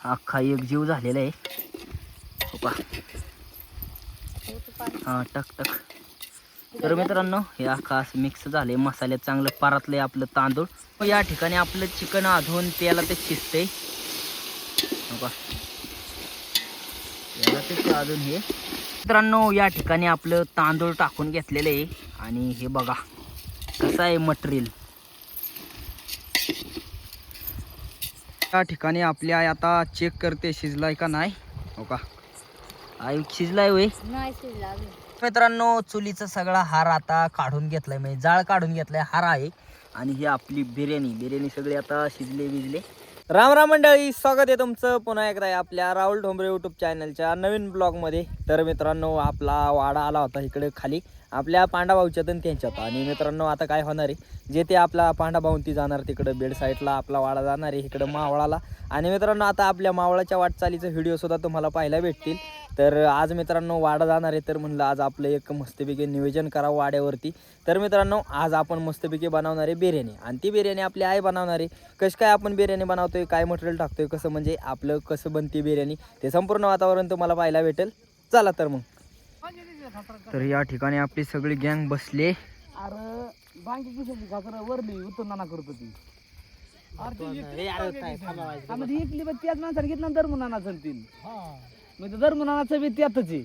अख्खा एक जीव झालेला आहे. हो का हां टक टक. तर मित्रांनो हे अख्खा असं मिक्स झाले मसाल्यात चांगलं पारातलंय आपलं तांदूळ. मग या ठिकाणी आपलं चिकन आधवून त्याला ते शिजते हो का याला ते अजून हे. मित्रांनो या ठिकाणी आपलं तांदूळ टाकून घेतलेलं आहे. आणि हे बघा. कसं आहे मटेरियल. त्या ठिकाणी आपली आई आता चेक करते शिजलाय का नाही? हो का? आई शिजलाय होय? नाही शिजला अजून. मित्रांनो चुलीचा सगळा हार आता काढून घेतलाय म्हणजे जाळ काढून घेतलाय हार आहे. आणि ही आपली बिर्याणी बिर्याणी सगळी आता शिजले विजले राम राम मंडळी स्वागत आहे तुमचं पुन्हा एकदा आपल्या राहुल ढोंबरे युट्यूब चॅनलच्या नवीन ब्लॉगमध्ये तर मित्रांनो आपला वाडा आला होता इकडे खाली. आपल्या पांडाभाऊच्यात आणि त्यांच्यात. आणि मित्रांनो आता काय होणार आहे? जे ते आपला पांडाभाऊंती जाणार तिकडं बेड साईडला आपला वाडा जाणार आहे इकडं मावळाला. आणि मित्रांनो आता आपल्या मावळाच्या वाटचालीचा व्हिडिओसुद्धा तुम्हाला पाहायला भेटतील. तर आज मित्रांनो वाडा जाणार आहे. तर म्हणलं आज आपलं एक मस्तपैकी नियोजन करावं वाड्यावरती. तर मित्रांनो आज आपण मस्तपैकी बनवणार आहे बिर्याणी. आणि ती बिर्याणी आपली आई बनवणार आहे. कशी काय आपण बिर्याणी बनवतोय काय मटेरियल टाकतोय कसं म्हणजे आपलं कसं बनते बिर्याणी ते संपूर्ण वातावरण तुम्हाला पाहायला भेटेल. चला तर मग. तर या ठिकाणी आपली सगळी गँग बसले अरे बांकी किशाची घाकर वरली उत्तरना करत होती आम्ही इकली पण त्याच माणसाने घेतला दर मुलांना चलतील म्हणजे दर मुलांना बी त्यातच आहे.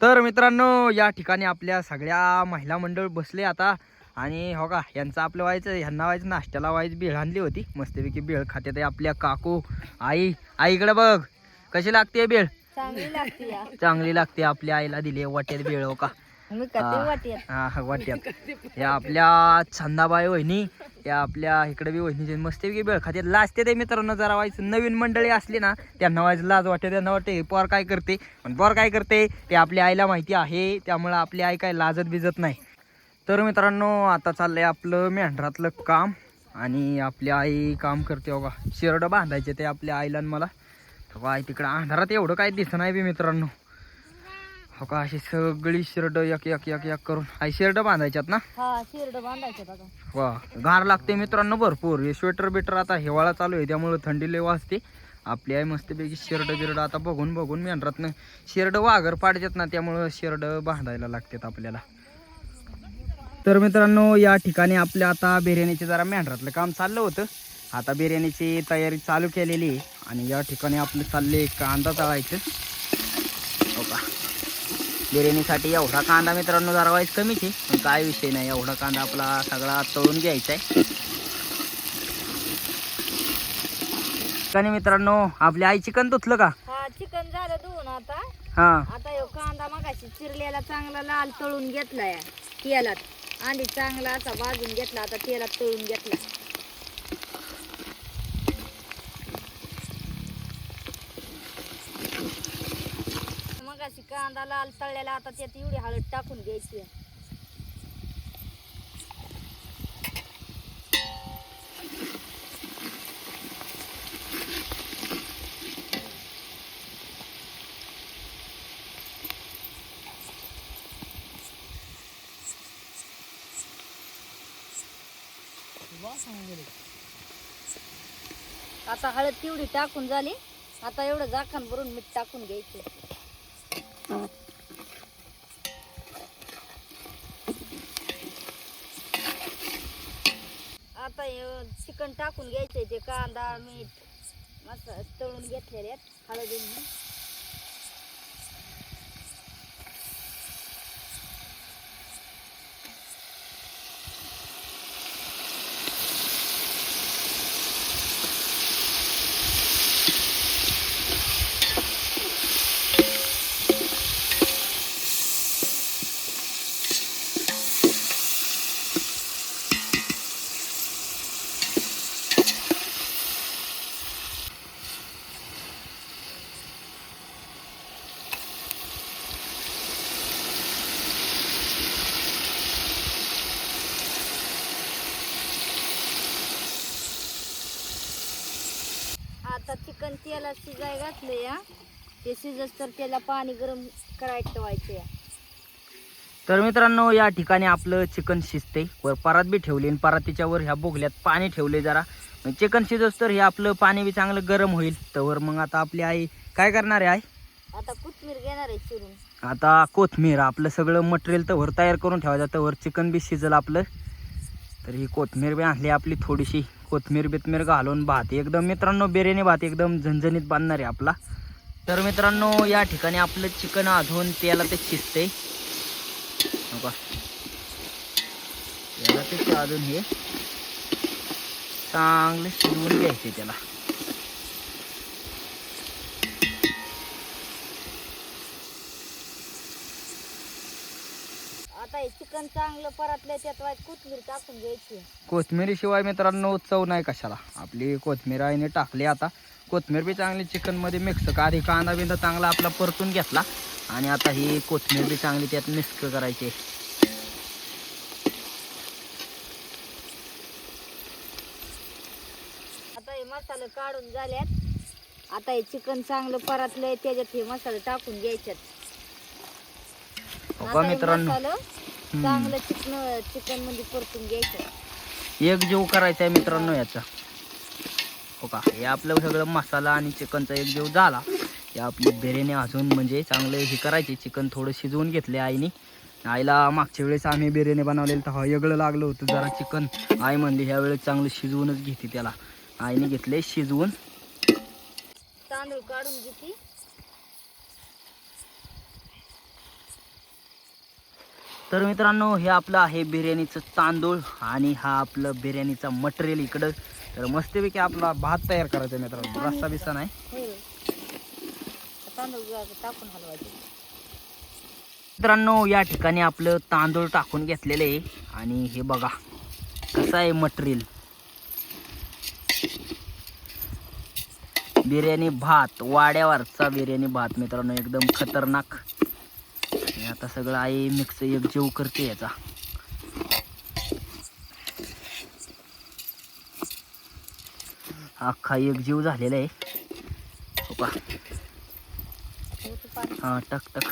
तर मित्रांनो या ठिकाणी आपल्या सगळ्या महिला मंडळ बसले आता. आणि हो का यांचं आपलं व्हायचं ह्यांना व्हायचं नाश्त्याला व्हायचं बेळ आणली होती. मस्तपैकी बेळ खात्यात आहे आपल्या काकू आई. आईकडे बघ कशी लागते बेळ चांगली लागते या. चांगली लागते आपल्या आईला दिली वाट्यात बेळ हो का? मी कधी वाटेल हा हा, वाट्यात या आपल्या छंदाबाई वहिनी या आपल्या इकडे बी वहिनी मस्तपैकी बेळ खात्यात लाजते ते मित्रांनो जरा व्हायचं नवीन मंडळी असली ना त्यांना व्हायचं लाज वाटते त्यांना वाटते हे पोर काय करते? पण पोर काय करते ते आपल्या आईला माहिती आहे त्यामुळं आपली आई काय लाजत बिजत नाही. तर मित्रांनो आता चाललंय आपलं मेंढरातलं काम आणि आपली आई काम करते बघा. शिरडं बांधायचे ते आपल्या आईला आणि मला. आई तिकडं अंधारात एवढं काय दिसत नाही बी मित्रांनो. हो का अशी सगळी शिरड एक एक एक एक करून. आई शिरड बांधायच्यात ना? हा शिरड बांधायचं आता. वा गार लागते मित्रांनो भरपूर. हे स्वेटर बिटर आता हिवाळा चालू आहे त्यामुळे थंडी लय वाजते. आपली आई मस्तपैकी शिरड बिरड आता बघून बघून मेंढरातनं शिरड वाघर पाडतात ना त्यामुळं शिरड बांधायला लागतात आपल्याला. तर मित्रांनो या ठिकाणी आपल्या आता बिर्याणीचे जरा मेंढरातलं काम चाललं होतं. आता बिर्याणीची तयारी चालू केलेली आणि या ठिकाणी आपलं चालले कांदा तळायचं. हो का बिर्याणीसाठी एवढा कांदा मित्रांनो जरा वाईज कमीच आहे. पण काय विषय नाही एवढा कांदा आपला सगळा तळून घ्यायचा आहे. आणि मित्रांनो आपली आई चिकन धुतलं का? हा चिकन झालं धुवून आता. हा. आता ह्यो कांदा मगाशी चिरलेला चांगला लाल तळून घेतलाय. तेलात. आणि चांगला असा भाजून घेतला आता तेलात तळून घेतला मगाशी कांदा लाल तळलेला आता त्यात एवढी हळद टाकून घ्यायची आता हळद तेवढी टाकून झाली. आता एवढं झाकण भरून मीठ टाकून घ्यायचं. आता चिकन टाकून घ्यायचंय ते कांदा मीठ मस्त तळून घेतलेले आहेत हळदीने आता चिकन तेलात शिजाय घातलं या ते शिजस तर त्याला पाणी गरम करायला ठेवायचं या तर मित्रांनो या ठिकाणी आपलं चिकन शिजते वर परात बी ठेवली आणि परातीच्या वर ह्या बोगल्यात पाणी ठेवले जरा. चिकन शिजोस तर हे आपलं पाणी बी चांगलं गरम होईल. तर मग आता आपली आई काय करणार आहे आई? आता कोथमीर घेणार आहे चिरून. आता कोथमीर आपलं सगळं मटेरियल तवर तयार करून ठेवायचं. तवर चिकन बी शिजल आपलं. तर ही कोथमीर बी आणली आपली थोडीशी. कोथमीर बिथमीर घालून भात. एकदम मित्रांनो बिर्याणी भात एकदम झणझणीत बांधणार आहे आपला. तर मित्रांनो या ठिकाणी आपलं चिकन अजून त्याला ते शिजते याला ते अजून हे चांगले शिजवून घ्यायचे त्याला. चिकन चांगलं परतलं त्यात वाईट कोथमीर टाकून घ्यायची. कोथमिरीशिवाय मित्रांनो चव नाही कशाला. आपली कोथमीर आईने टाकली आता. कोथमीर बी चांगली चिकनमध्ये मिक्स का आधी कांदा बिंदा चांगला आपला परतून घेतला. आणि आता ही कोथमीर बी चांगली त्यात मिक्स करायची. आता हे मसाले काढून झाल्यात आता हे चिकन चांगलं परतलंय त्याच्यात हे मसाले टाकून घ्यायच्यात हो मित्रांनो? चांगलं चिकन चिकनमध्ये परतून घ्यायचं. एक जीव करायचा आहे मित्रांनो याचा. हो का? हे आपलं सगळं मसाला आणि चिकनचा एक जीव झाला. हे आपली बिर्याणी अजून म्हणजे चांगलं हे करायचे. चिकन थोडं शिजवून घेतले आईने. आईला मागच्या वेळेस आम्ही बिर्याणी बनवलेली तेव्हा वेगळं लागलं होतं. जरा चिकन आई म्हणली ह्या वेळेस चांगलं शिजवूनच घेते त्याला. आईने घेतले शिजवून. तांदूळ काढून घेते. तर मित्रांनो हे आपलं आहे बिर्याणीचं तांदूळ आणि हा आपलं बिर्याणीचा मटेरियल इकडं. तर मस्तपैकी आपला भात तयार करायचा आहे मित्रांनो. रस्ता बिस्ता नाही. मित्रांनो या ठिकाणी आपलं तांदूळ टाकून घेतलेलं आहे. आणि हे बघा कसं आहे मटेरियल. बिर्याणी भात वाड्यावरचा बिर्याणी भात मित्रांनो एकदम खतरनाक. आता सगळं आई मिक्स एक जेव करते याचा. अख्खा एक जीव झालेला आहे. हो का? हा टक टक.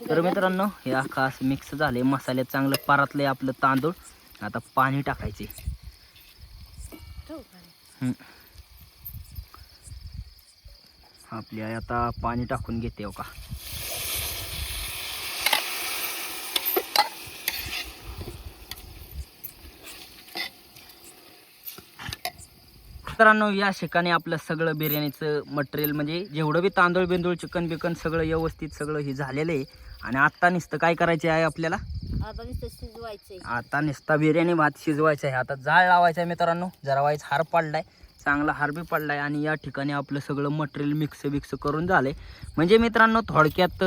तर मित्रांनो हे अख्खा असं मिक्स झाले मसाल्यात चांगलं आहे आपलं तांदूळ. आता पाणी टाकायचे. आपली आई आता पाणी टाकून घेते हो का? मित्रांनो या ठिकाणी आपलं सगळं बिर्याणीचं मटेरियल म्हणजे जेवढं बी तांदूळ बिंदूळ चिकन बिकन सगळं व्यवस्थित सगळं हे झालेलं आहे. आणि आत्ता नुसतं काय करायचे आहे आपल्याला? आता नुसतं शिजवायचंय. आता नुसता बिर्याणी भात शिजवायचा आहे. आता जाळ लावायचा आहे मित्रांनो. जरा वाईच हार पडलाय. चांगला हार बी पडलाय. आणि या ठिकाणी आपलं सगळं मटेरियल मिक्स बिक्स करून झालंय. म्हणजे मित्रांनो थोडक्यात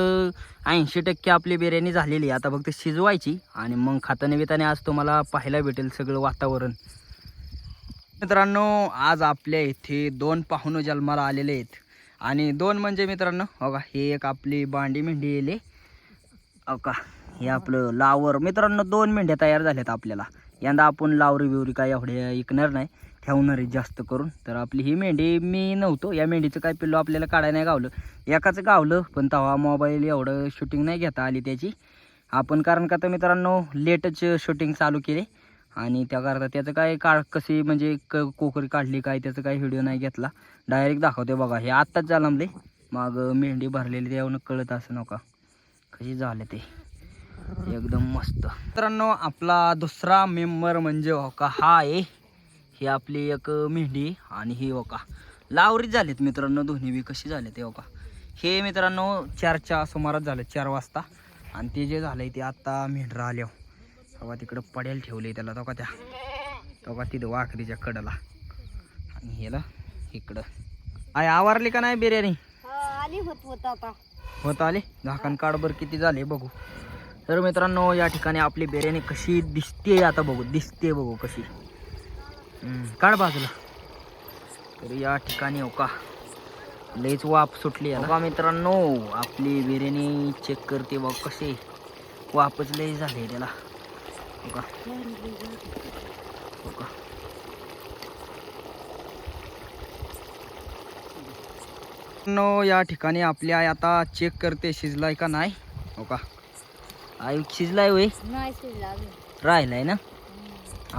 ऐंशी टक्के आपली बिर्याणी झालेली आहे. आता फक्त शिजवायची. आणि मग खाताने बिताने आज तुम्हाला पाहायला भेटेल सगळं वातावरण. मित्रांनो आज आपल्या इथे दोन पाहुणं जन्माला आलेले आहेत. आणि दोन म्हणजे मित्रांनो हो का हे एक आपली बांडी मेंढी येले. हो का हे आपलं लावर. मित्रांनो दोन मेंढ्या तयार झाल्यात आपल्याला. यंदा आपण लावरी बिवरी काय एवढे ऐकणार नाही. ठेवणार आहे जास्त करून. तर आपली ही मेंढी मी नव्हतो. या मेंढीचं काय पिल्लो आपल्याला काढाय नाही गावलं. एकाचं गावलं पण तेव्हा मोबाईल एवढं शूटिंग नाही घेता आली त्याची. आपण कारण का तर मित्रांनो लेटच शूटिंग चालू केले. आणि त्याकरता त्याचं काय काळ कसे म्हणजे क कोकरी काढली काय त्याचं काही व्हिडिओ नाही घेतला. डायरेक्ट दाखवते बघा हे आत्ताच जलमले मग मेंढी भरलेली त्यावरून कळत असं नका. कशी झाले ते? एकदम मस्त. मित्रांनो आपला दुसरा मेंबर म्हणजे होका हा आहे. ही आपली एक मेंढी आणि ही होका लावरीच झालेत मित्रांनो दोन्ही बी कशी झाले ते होका हे मित्रांनो चारच्या सुमारास झाले चार वाजता. आणि ते जे झालं ते आत्ता मेंढरा आल्या हो. तेव्हा तिकडं पडेल ठेवले त्याला तो का त्या तो का तिथं वाखरीच्या कडला. आणि ह्याला इकडं. आय आवारली का नाही बिर्याणी? हा आली होत होत आता. होत आले? झाकण काढबर किती झाले बघू. तर मित्रांनो या ठिकाणी आपली बिर्याणी कशी दिसते आता बघू. दिसते बघू कशी. हम्म, काढ बाजूला. तर या ठिकाणी हो का. लईच वाफ सुटली आहे का मित्रांनो आपली बिर्याणी चेक करते बघ कशी. वापच लई झाली त्याला. हो का हो का मित्रांनो, या ठिकाणी आपली आई आता चेक करते शिजलाय का नाही? हो का आई शिजलाय वय राहिलाय ना?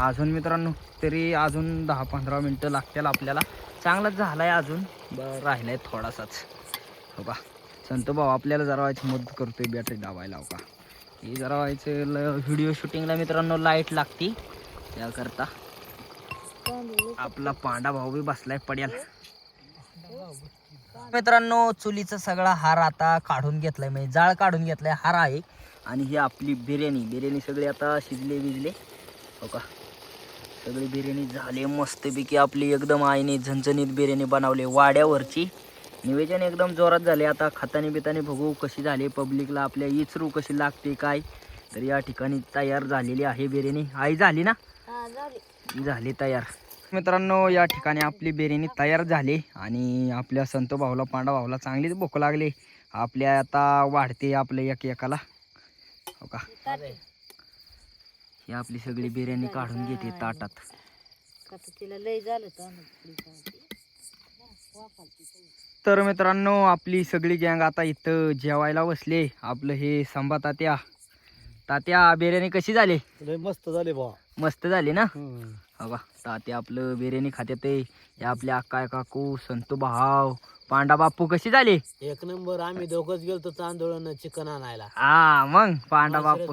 अजून मित्रांनो तरी अजून दहा पंधरा मिनटं लागतील आपल्याला. चांगलाच झाला आहे अजून बरं राहिला आहे थोडासाच. हो का संत भाऊ आपल्याला जरा मदत करतोय बॅटरी दाबायला हो का हे जरा व्हायचं व्हिडिओ शूटिंगला मित्रांनो लाइट लागती. त्याकरता आपला पांडा भाऊ बी बसलाय पड्याल. मित्रांनो चुलीचा सगळा हार आता काढून घेतलाय म्हणजे जाळ काढून घेतलाय हार आहे. आणि ही आपली बिर्याणी बिर्याणी सगळी आता शिजले विजले हो का? सगळी बिर्याणी झाली मस्तपैकी आपली एकदम आईने झणझणीत बिर्याणी बनवली वाड्यावरची. निवेदन एकदम जोरात झाले. आता खातानी बितानी बघू कशी झाली. पब्लिकला आपल्या इचरू कशी लागते काय? तर या ठिकाणी तयार झालेली आहे बिर्याणी. आई झाली ना? हा झाली. तयार. मित्रांनो या ठिकाणी आपली बिर्याणी तयार झाली आणि आपल्या संत भाऊला पांडा भाऊला चांगलीच भूक लागली. आपल्या आता वाढते आपल्या एक एकाला हो का? ही आपली सगळी बिर्याणी काढून घेते ताटात. तिला लय झालं तर तर मित्रांनो आपली सगळी गँग आता इथं जेवायला बसले. आपलं हे संभा तात्या. तात्या बिर्याणी कशी झाली? मस्त झाले बा मस्त झाली ना? का तात्या आपलं बिर्याणी खात्यात ते हे आपल्या अक्का काकू संतू भाव पांडा बापू कशी झाली? एक नंबर आम्ही दोघच गेलतो तांदूळ चिकन आणायला. हा मग पांडा बापू.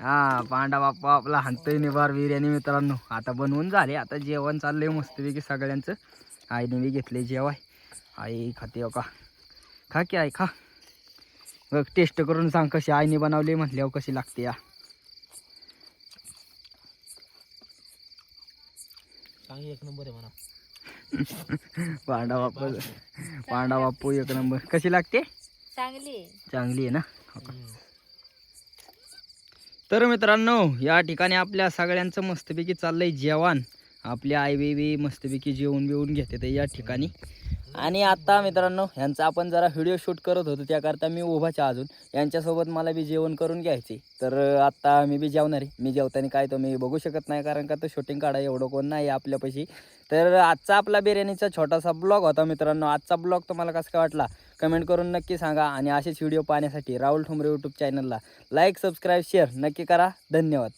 हा पांडा बापू आपला हाणतोय निभार बिर्याणी मित्रांनो. आता बनवून झाले आता जेवण चाललंय मस्तपैकी सगळ्यांचं. आईने बी घेतले जेवाय. आई खाते हो का? खा की आई खा. बघ टेस्ट करून सांग कशी आईने बनवली म्हटल्यावर कशी लागते या. एक नंबर आहे म्हणा. पांडा बापू. पांडा बापू एक नंबर. कशी लागते? चांगली. चांगली आहे ना? हो? तर मित्रांनो या ठिकाणी आपल्या सगळ्यांचं मस्तपैकी चाललंय जेवण. आपल्या आई बेबी मस्तपैकी जेवून बिवून घेते ते या ठिकाणी. आणि आता मित्रांनो यांचा आपण जरा व्हिडिओ शूट करत होतो त्याकरता मी उभाच अजून. यांच्यासोबत मला बी जेवण करून घ्यायचे तर आता मी बी जेवणार आहे. मी जेवताना काय तो मी बघू शकत नाही कारण का तो शूटिंग काढा एवढं कोण नाही आहे आपल्यापाशी. तर आजचा आपला बिर्याणीचा छोटासा ब्लॉग होता मित्रांनो. आजचा ब्लॉग तुम्हाला कसा काय वाटला? कमेंट करून नक्की सांगा. आणि असेच व्हिडिओ पाहण्यासाठी राहुल ठुमरे यूट्यूब चॅनलला लाईक सबस्क्राईब शेअर नक्की करा. धन्यवाद.